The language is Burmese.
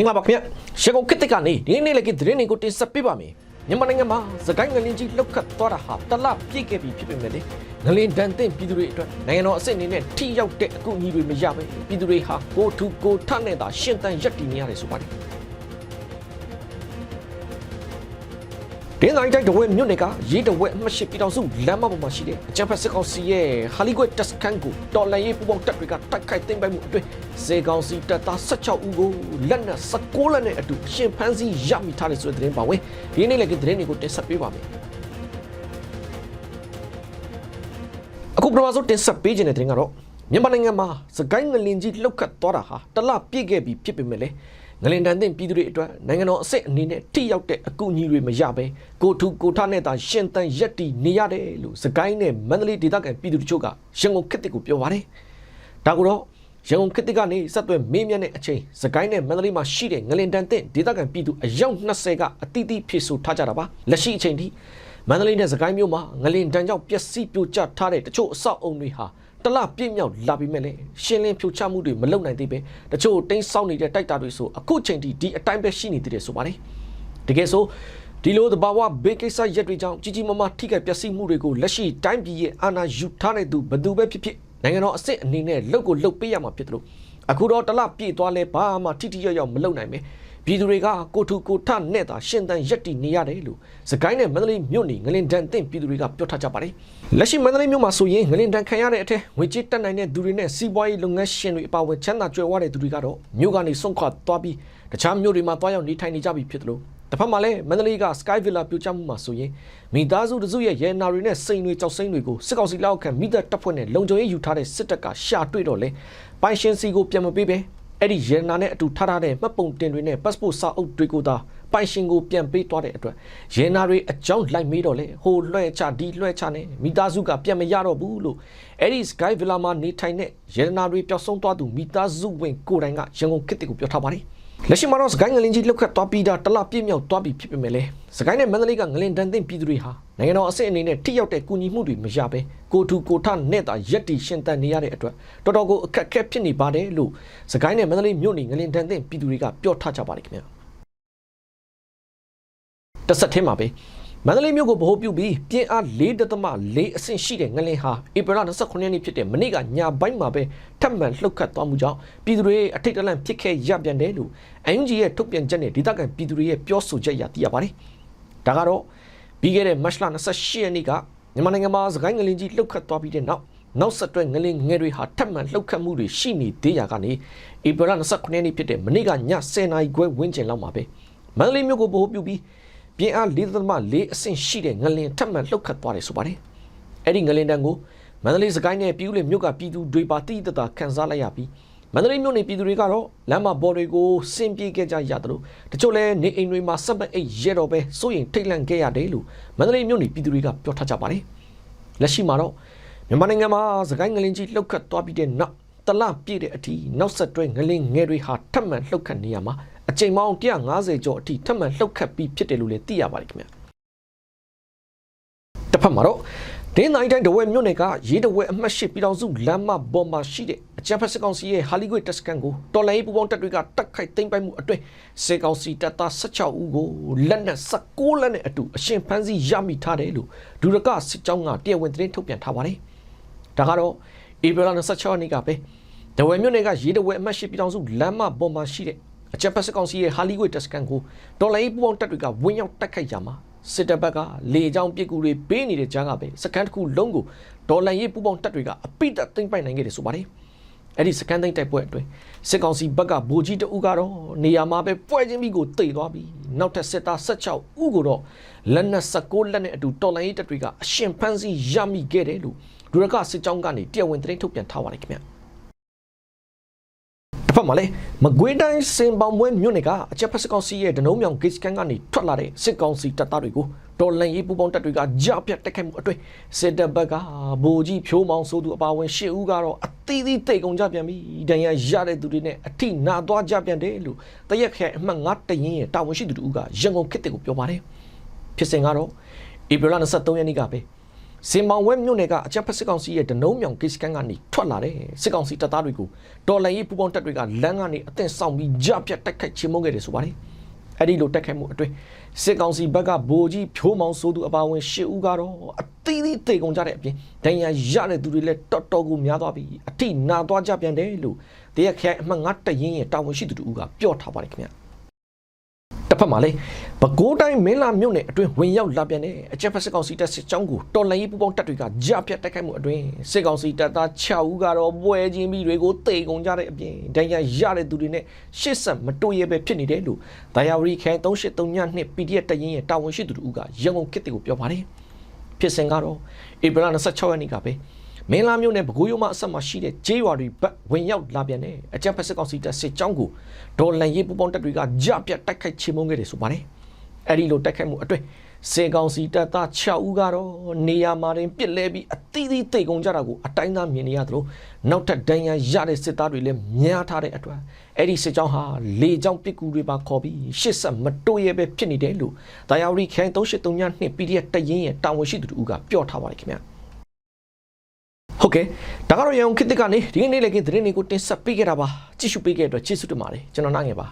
မင်္ဂလာပါခင်ဗျရန်ကုန်ခေတ်တစ်ကနေဒီနေ့လည်းကသတင်းတွေကိုတင်ဆက်ပေးပါမယ်မြန်မာနိုင်ငံမှာစကိုင်းငလင်းကြီးလောက်ခတ်သွားတာဟာတလပြည့်ခဲ့ပြီဖြစ်ပေမဲ့လေငလင်းတန်တဲ့ပြည်သူတွေအတွက်နိုင်ငံတော်အစစ်အနေနဲ့ထိရောက်တဲ့အကူအညီတွေမရပဲပြည်သူတွေဟာကိုထူကိုထနဲ့သာရှင်တန်ရက်တည်နေရတယ်ဆိုပါတယ် ဒင်းတိုင်းတိုင်းတဝဲမြို့နယ်ကရေးတဝဲအမှတ်ရှိပြည်တော်စုလမ်းမပေါ်မှာရှိတဲ့အချမ်းဖက်စစ်ကောင်စီရဲ့ဟာလီကွက်တက်စကန်ကိုတော်လန်ရေးပူပေါင်းတပ်တွေကတိုက်ခိုက်သိမ်းပိုက်မှုအတွင်းစေကောင်စီတပ်သား16ဦးကိုလက်နက်16လက်နဲ့အတူအရှင်ဖမ်းဆီးရမိထားတဲ့ဆိုတဲ့သတင်းပါဝင်ဒီနေ့လည်းကသတင်းတွေကိုတင်ဆက်ပေးပါမယ်အခုပထမဆုံးတင်ဆက်ပေးခြင်းတဲ့သတင်းကတော့မြန်မာနိုင်ငံမှာစကိုင်းငလင်ကြီးလှုပ်ခတ်သွားတာဟာတလပြည့်ခဲ့ပြီဖြစ်ပေမဲ့လည်း ငလင်တန်တဲ့ပြည်သူတွေအတွက်နိုင်ငံတော်အစစ်အနေနဲ့ထိရောက်တဲ့အကူအညီတွေမရပဲကိုထူကိုထနဲ့သာရှင်တန်ရက်တီနေရတယ်လို့စကိုင်းနဲ့မန္တလေးဒေသခံပြည်သူတို့ချုပ်ကရန်ကုန်ခေတ်တစ်ကိုပြောပါတယ်။ဒါကတော့ရန်ကုန်ခေတ်တစ်ကနေဆက်သွယ်မေးမြန်းတဲ့အချိန်စကိုင်းနဲ့မန္တလေးမှာရှိတဲ့ငလင်တန်တဲ့ဒေသခံပြည်သူအယောက်20ကအတိအသီးဖြည့်ဆို့ထားကြတာပါ။လက်ရှိအချိန်ထိမန္တလေးနဲ့စကိုင်းမြို့မှာငလင်တန်ကြောင့်ပျက်စီးပြိုကျထားတဲ့တချို့အဆောက်အုံတွေဟာ တလပြည့်မြောက်လာပြီးမဲ့လေရှင်းလင်းဖြိုချမှုတွေမလုပ်နိုင်သေးပဲတချို့တင်းဆောက်နေတဲ့တိုက်တာတွေဆိုအခုချိန်ထိဒီအတိုင်းပဲရှိနေသေးတယ်ဆိုပါတယ်တကယ်ဆိုဒီလိုသဘာဝဘေးကိစ္စရက်တွေကြောင့်ကြီးကြီးမားမားထိခိုက်ပျက်စီးမှုတွေကိုလက်ရှိတိုင်းပြည်ရဲ့အာဏာယူထားတဲ့သူဘယ်သူပဲဖြစ်ဖြစ်နိုင်ငံတော်အစ်စ်အနေနဲ့လုပ်ကိုလုပ်ပေးရမှာဖြစ်တယ်လို့အခုတော့တလပြည့်သွားလဲဘာမှထိထိရောက်ရောက်မလုပ်နိုင်ပဲ ပြည်သူတွေကကိုထူကိုထနဲ့သာရှင်တန်ရက်တီနေရတယ်လို့စကိုင်းနဲ့မန္တလေးမြို့နေငလင်တန်တင့်ပြည်သူတွေကပြောထားကြပါတယ်လက်ရှိမန္တလေးမြို့မှာဆိုရင်ငလင်တန်ခံရတဲ့အထက်ငွေကြေးတက်နိုင်တဲ့သူတွေနဲ့စီးပွားရေးလုပ်ငန်းရှင်တွေအပါအဝင်ချမ်းသာကြွယ်ဝတဲ့သူတွေကတော့မြို့ကနေဆုံးခွာသွားပြီးတခြားမြို့တွေမှာသွားရောက်နေထိုင်နေကြပြီဖြစ်တယ်လို့တစ်ဖက်မှာလည်းမန္တလေးက Sky Villa ပြိုကျမှုမှာဆိုရင်မိသားစုတစုရဲ့ရဲနာတွေနဲ့စိန်တွေကြောက်စိမ့်တွေကိုစစ်ကောင်စီလက်အောက်ခံမိသက်တပ်ဖွဲ့နဲ့လုံခြုံရေးယူထားတဲ့စစ်တပ်ကရှာတွေ့တော့လေပိုင်ရှင်စီကိုပြန်မပေးပဲ အဲ့ဒီရဲနာနဲ့အတူထားထားတဲ့မှတ်ပုံတင်တွေနဲ့ passport စာအုပ်တွေကိုသာပိုင်ရှင်ကိုပြန်ပေးသွားတဲ့အတွက်ရဲနာတွေအကြောင်းလိုက်မေးတော့လေဟိုလွှဲချဒီလွှဲချနဲ့မိသားစုကပြန်မရတော့ဘူးလို့အဲ့ဒီ Sky Villa မှာနေထိုင်တဲ့ရဲနာတွေပျောက်ဆုံးသွားသူမိသားစုဝင်ကိုယ်တိုင်ကရန်ကုန်ခေတ်ကိုပြောထားပါတယ် လက်ရှိမှာတော့စကိုင်းငလင်ကြီးလောက်ခတ်သွားပြီးတာတလပြည့်မြောက်သွားပြီဖြစ်ပေမဲ့လေစကိုင်းနဲ့မန္တလေးကငလင်တန်တဲ့ပြည်သူတွေဟာနိုင်ငံတော်အစစ်အနေနဲ့ထိရောက်တဲ့ကူညီမှုတွေမရပဲကိုထူကိုထနဲ့တာရက်တီရှင်တန်နေရတဲ့အတွက်တော်တော်ကိုအခက်အခဲဖြစ်နေပါတယ်လို့စကိုင်းနဲ့မန္တလေးမြို့နေငလင်တန်တဲ့ပြည်သူတွေကပြောထားကြပါတယ်ခင်ဗျာတစ်ဆက်ထဲမှာပဲ မန္တလေးမြို့ကိုဗဟိုပြုပြီးပြင်းအား4.4အဆင့်ရှိတဲ့ငလင်ဟာဧပြီလ29ရက်နေ့ဖြစ်တဲ့မနေ့ကညပိုင်းမှာပဲထပ်မံလှုပ်ခတ်သွားမှုကြောင့်ပြည်သူတွေအထိတ်တလန့်ဖြစ်ခဲ့ရပြန်တယ်လို့အန်ဂျီရဲ့ထုတ်ပြန်ချက်နဲ့ဒေသခံပြည်သူတွေရဲ့ပြောဆိုချက်အရသိရပါတယ်။ဒါကတော့ပြီးခဲ့တဲ့မတ်လ28ရက်နေ့ကမြန်မာနိုင်ငံမှာစကိုင်းငလင်ကြီးလှုပ်ခတ်သွားပြီးတဲ့နောက်နောက်ဆက်တွဲငလင်ငယ်တွေဟာထပ်မံလှုပ်ခတ်မှုတွေရှိနေသေးရာကနေဧပြီလ29ရက်နေ့ဖြစ်တဲ့မနေ့ကည10:00နာရီခွဲဝန်းကျင်လောက်မှာပဲမန္တလေးမြို့ကိုဗဟိုပြုပြီး ပြင်းအား4.4အဆင့်ရှိတဲ့ငလင်ထပ်မံလှုပ်ခတ်သွားတယ်ဆိုပါတယ်။အဲ့ဒီငလင်တန်းကိုမန္တလေးစကိုင်းနဲ့ပြည်ဦးလေမြို့ကပြည်သူတွေပါတိတိတသာခန်းစားလိုက်ရပြီးမန္တလေးမြို့နေပြည်သူတွေကတော့လမ်းမပေါ်တွေကိုစင်ပြေခဲ့ကြရတယ်လို့တချို့လဲနေအိမ်တွေမှာစက်ပအိတ်ရဲတော့ပဲစိုးရင်ထိတ်လန့်ခဲ့ရတယ်လို့မန္တလေးမြို့နေပြည်သူတွေကပြောထားကြပါတယ်။လက်ရှိမှာတော့မြန်မာနိုင်ငံမှာစကိုင်းငလင်ကြီးလှုပ်ခတ်သွားပြီးတဲ့နောက်တလပြည့်တဲ့အထိနောက်ဆက်တွဲငလင်ငယ်တွေဟာထပ်မံလှုပ်ခတ်နေရမှာ အချိန်ပေါင်း150ကျော်အထိထပ်မံလှုပ်ခတ်ပြီးဖြစ်တယ်လို့လည်းသိရပါတယ်ခင်ဗျာတစ်ဖက်မှာတော့ဒင်းနိုင်တိုင်းတဝဲမြို့နယ်ကရေးတဝဲအမှတ်ရှိပြည်တော်စုလမ်းမပေါ်မှာရှိတဲ့အကြံဖက်စစ်ကောင်စီရဲ့ဟာလီကွေတက်စကန်ကိုတော်လိုင်းပူပေါင်းတပ်တွေကတက်ခိုက်သိမ်းပိုက်မှုအတွင်းစေကောင်စီတပ်သား16ဦးကိုလက်နက်16လက်နဲ့အတူအရှင်ဖမ်းဆီးရမိထားတယ်လို့ဒူရကစစ်ကြောင်းကတရားဝင်သတင်းထုတ်ပြန်ထားပါတယ်ဒါကတော့ဧပြီလ26ရက်နေ့ကပဲတဝဲမြို့နယ်ကရေးတဝဲအမှတ်ရှိပြည်တော်စုလမ်းမပေါ်မှာရှိတဲ့ အကြံဖက်စစ်ကောင်စီရဲ့ဟာလီကွေတက်စကန်ကိုတော်လိုင်းပူပေါင်းတပ်တွေကဝင်းရောက်တက်ခိုက်ကြမှာစစ်တပ်ဘက်ကလေကြောင်းပစ်ကူတွေပေးနေတဲ့ကြားကပဲစကန်တစ်ခုလုံးကိုဒေါ်လာရေးပူပေါင်းတပ်တွေကအပိတ်သိမ့်ပိုက်နိုင်ခဲ့တယ်ဆိုပါတယ်အဲ့ဒီစကန်သိမ့်တိုက်ပွဲအတွင်းစစ်ကောင်စီဘက်ကဗိုလ်ကြီးတအုပ်ကတော့နေရာမှာပဲပွဲချင်းပြီးကိုတိတ်သွားပြီးနောက်ထပ်စစ်သား16ဦးကိုတော့လက်နက်16လက်နဲ့အတူတော်လိုင်းရေးတပ်တွေကအရှင်ဖမ်းဆီးရမိခဲ့တယ်လို့ဒူရကစစ်ကြောင်းကနေတရားဝင်သတင်းထုတ်ပြန်ထားပါတယ်ခင်ဗျာ တစ်ဖက်မှာလည်းမကွေးတိုင်းစင်ပေါင်ပွဲမြို့နယ်ကအချက်ဖက်စစ်ကောင်စီရဲ့ဒနုံးမြောင်ဂိတ်စကန်ကနေထွက်လာတဲ့စစ်ကောင်စီတပ်သားတွေကိုတော်လန်ရေးပူပေါင်းတပ်တွေကကြားပြတ်တက်ခိုက်မှုအတွင်းစစ်တပ်ဘက်ကဗိုလ်ကြီးဖြိုးမောင်ဆိုသူအပါအဝင်၈ဦးကတော့အသီးသီးတိတ်ကုန်ကြပြန်ပြီဒဏ်ရာရတဲ့သူတွေနဲ့အထိနာသွားကြပြန်တယ်လို့တရက်ခဲအမှတ်9တရင်ရဲ့တာဝန်ရှိသူတို့ကရန်ကုန်ခေတ်တွေကိုပြောပါတယ်ဖြစ်စဉ်ကတော့ဧပြီလ23ရက်နေ့ကပဲ စင်မောင်ဝဲမြို့နယ်ကအကြက်ဖက်စစ်ကောင်စီရဲ့ဒနုံးမြောင်ကိစ္စကန်ကနေထွက်လာတဲ့စစ်ကောင်စီတပ်သားတွေကိုတော်လှန်ရေးပူးပေါင်းတပ်တွေကလမ်းကနေအသင့်ဆောင်ပြီးကြပြတ်တိုက်ခိုက်ချေမှုန်းခဲ့တယ်ဆိုပါတယ်အဲ့ဒီလိုတိုက်ခိုက်မှုအတွင်းစစ်ကောင်စီဘက်ကဗိုလ်ကြီးဖြိုးမောင်စိုးသူအပါအဝင်၈ဦးကတော့အသီးသီးတေကုန်ကြတဲ့အပြင်ဒဏ်ရာရတဲ့သူတွေလည်းတော်တော်ကိုများသွားပြီအထိနာသွားကြပြန်တယ်လို့တရားခိုင်အမှတ်၅တရင်ရဲ့တာဝန်ရှိသူတို့ကပြောထားပါတယ်ခင်ဗျာ တစ်ဖက်မှာလည်းပဲခူးတိုင်းမင်းလာမြို့နယ်အတွင်းဝင်ရောက်လာပြန်တဲ့အကြက်ဖက်စစ်ကောင်စီတပ်စစ်ကြောင်းကိုတော်လှန်ရေးပူးပေါင်းတပ်တွေကကြားပြတ်တိုက်ခိုက်မှုအတွင်းစစ်ကောင်စီတပ်သား6ဦးကတော့ပွဲချင်းပြီးတွေကိုတေကုန်ကြတဲ့အပြင်ဒဏ်ရာရတဲ့သူတွေနဲ့ရှစ်ဆက်မတိုးရဲပဲဖြစ်နေတယ်လို့ဒါယာဝရီခိုင်3832နှစ် PDF တရင်ရဲ့တာဝန်ရှိသူတို့ကရန်ကုန်ခေတ်တွေကိုပြောပါတယ်ဖြစ်စဉ်ကတော့ဧပြီလ26ရက်နေ့ကပဲ မင်းလာမြို့နယ်ပဲခူးရုံးမအဆက်မှာရှိတဲ့ဂျေးရွာတွေဘက်ဝင်ရောက်လာပြန်တဲ့အကြက်ဖက်စစ်ကောင်စီတပ်စစ်ကြောင်းကိုဒေါ်လန်ရေးပူပေါင်းတပ်တွေကကြပြတ်တိုက်ခိုက်ချေမှုန်းခဲ့တယ်ဆိုပါတယ်။အဲဒီလိုတိုက်ခိုက်မှုအတွင်းစေကောင်စီတပ်သား6ဦးကတော့နေရာမှာတင်ပြစ်လဲပြီးအသီးသီးတိတ်ကုန်ကြတာကိုအတိုင်းသားမြင်နေရသလိုနောက်ထပ်ဒဏ်ရာရတဲ့စစ်သားတွေလည်းများထားတဲ့အတွက်အဲ့ဒီစစ်ကြောင်းဟာလေကြောင်းပစ်ကူတွေပါခေါ်ပြီးရှစ်ဆက်မတိုးရဲပဲဖြစ်နေတယ်လို့ဒါယာဝရီခိုင်3832နှစ် PDF တရင်ရဲ့တာဝန်ရှိသူတို့ကပြောထားပါတယ်ခင်ဗျာ။ ဟုတ်ကဲ့ဒါကတော့ရန်ကုန်ခေတ်သစ်ကနေဒီကနေ့လည်းကင်းသတင်းတွေကိုတင်ဆက်ပေးခဲ့တာပါကြည့်ရှုပေးခဲ့တဲ့အတွက်ကျေးဇူးတင်ပါတယ်ကျွန်တော်နိုင်ငယ်ပါ